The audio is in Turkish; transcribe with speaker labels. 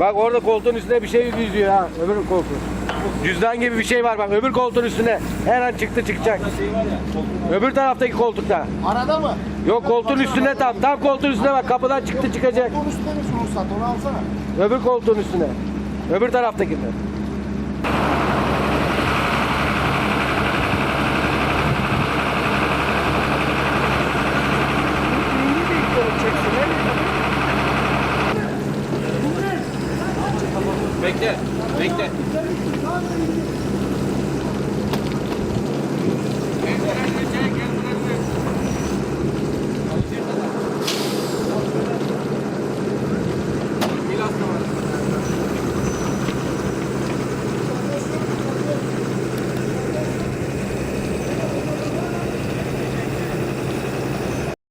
Speaker 1: Bak orada koltuğun üstünde bir şey yüzüyor ha. Öbür koltuğun. Cüzdan gibi bir şey var bak öbür koltuğun üstüne. Her an çıktı çıkacak. Öbür taraftaki koltukta.
Speaker 2: Arada mı?
Speaker 1: Yok koltuğun üstünde tam. Tam koltuğun üstüne bak kapıdan çıktı çıkacak.
Speaker 2: Onun üstünde mi ruhsat? Onu alsana.
Speaker 1: Öbür koltuğun üstüne. Öbür taraftakinde.
Speaker 3: Bekle, bekle.